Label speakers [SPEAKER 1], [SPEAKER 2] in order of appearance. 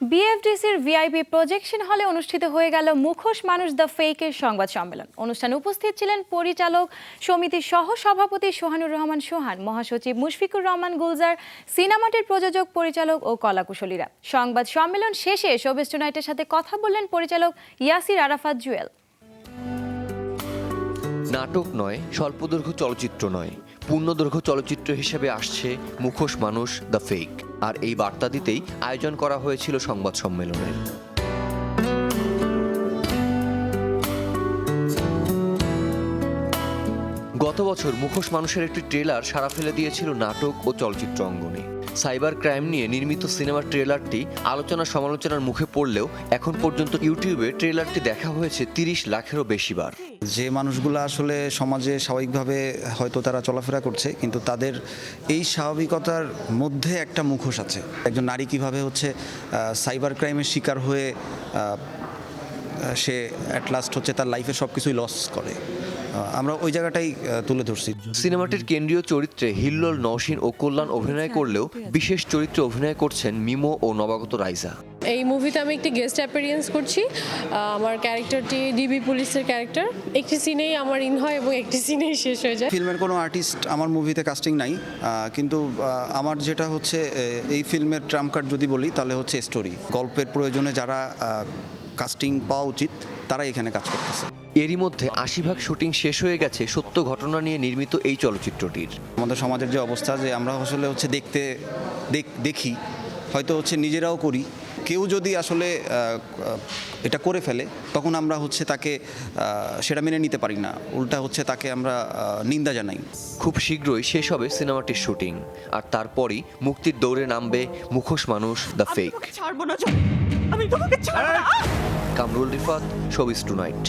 [SPEAKER 1] বিএফডিসির VIP projection হলে অনুষ্ঠিত হয়ে গেল মুখোশ মানুষ দ্য ফেকের সংবাদ সম্মেলন। অনুষ্ঠানে উপস্থিত ছিলেন পরিচালক সমিতির সহ সভাপতি সোহানুর রহমান সোহান, মহাসচিব মুশফিকুর রহমান গুলজার, সিনেমাটির প্রযোজক, পরিচালক ও কলাকুশলীরা। সংবাদ সম্মেলন শেষে শোবেস টুনাইটের সাথে কথা বললেন পরিচালক ইয়াসির আরাফাত জুয়েল।
[SPEAKER 2] নাটক নয়, স্বল্পদৈর্ঘ্য চলচ্চিত্র নয়। পূর্ণদৈর্ঘ্য চলচ্চিত্র হিসেবে আসছে মুখোশ মানুষ দ্য ফেক। আর এই বার্তা দিতেই আয়োজন করা হয়েছিল সংবাদ সম্মেলনের গত বছর মুখোশ মানুষের একটি ট্রেলার সারা ফেলে দিয়েছিল নাটক ও চলচ্চিত্র অঙ্গনে। সাইবার ক্রাইম নিয়ে নির্মিত সিনেমার ট্রেলারটি আলোচনা সমালোচনার মুখে পড়লেও এখন পর্যন্ত ইউটিউবে ট্রেলারটি দেখা হয়েছে তিরিশ লাখেরও বেশি বার
[SPEAKER 3] যে মানুষগুলো আসলে সমাজে স্বাভাবিকভাবে হয়তো তারা চলাফেরা করছে, কিন্তু তাদের এই স্বাভাবিকতার মধ্যে একটা মুখোশ আছে। একজন নারী কীভাবে হচ্ছে সাইবার ক্রাইমের শিকার হয়ে সে অ্যাট লাস্ট হচ্ছে তার লাইফে সব কিছুই লস করে। আমরা ওই জায়গাটাই তুলে ধরছি।
[SPEAKER 2] সিনেমাটির কেন্দ্রীয় চরিত্রে হিল্লোল নওশিন ও কল্যাণ অভিনয় করলেও বিশেষ চরিত্রে অভিনয় করছেন মিমো ও নবাগত রাইজা।
[SPEAKER 4] এই মুভিতে আমি একটি গেস্ট অ্যাপিয়ারেন্স করছি। আমার ক্যারেক্টারটি ডিবি পুলিশের ক্যারেক্টার। একটি সিনেই আমার ইন হয় এবং একটি সিনেই শেষ হয়ে যায়।
[SPEAKER 3] ফিল্মের কোনো আর্টিস্ট আমার মুভিতে কাস্টিং নাই কিন্তু আমার যেটা হচ্ছে এই ফিল্মের ট্রাম কার্ড যদি বলি তাহলে হচ্ছে স্টোরি গল্পের প্রয়োজনে যারা কাস্টিং পাওয়া উচিত তারাই এখানে কাজ করতেছে।
[SPEAKER 2] এরই মধ্যে আশি ভাগ শুটিং শেষ হয়ে গেছে সত্য ঘটনা নিয়ে নির্মিত এই চলচ্চিত্রটির।
[SPEAKER 3] আমাদের সমাজের যে অবস্থা যে আমরা আসলে হচ্ছে দেখতে দেখি হয়তো হচ্ছে নিজেরাও করি। কেউ যদি আসলে এটা করে ফেলে তখন আমরা হচ্ছে তাকে সেটা মেনে নিতে পারি না। উল্টা হচ্ছে তাকে আমরা নিন্দা জানাই।
[SPEAKER 2] খুব শীঘ্রই শেষ হবে সিনেমাটির শুটিং আর তারপরই মুক্তির দৌড়ে নামবে মুখোশ মানুষ দ্য ফেক
[SPEAKER 5] ছাড়বো না জনি। আমি তোমাকে ছাড়বো না।
[SPEAKER 2] Kamrul Rifat showbiz tonight.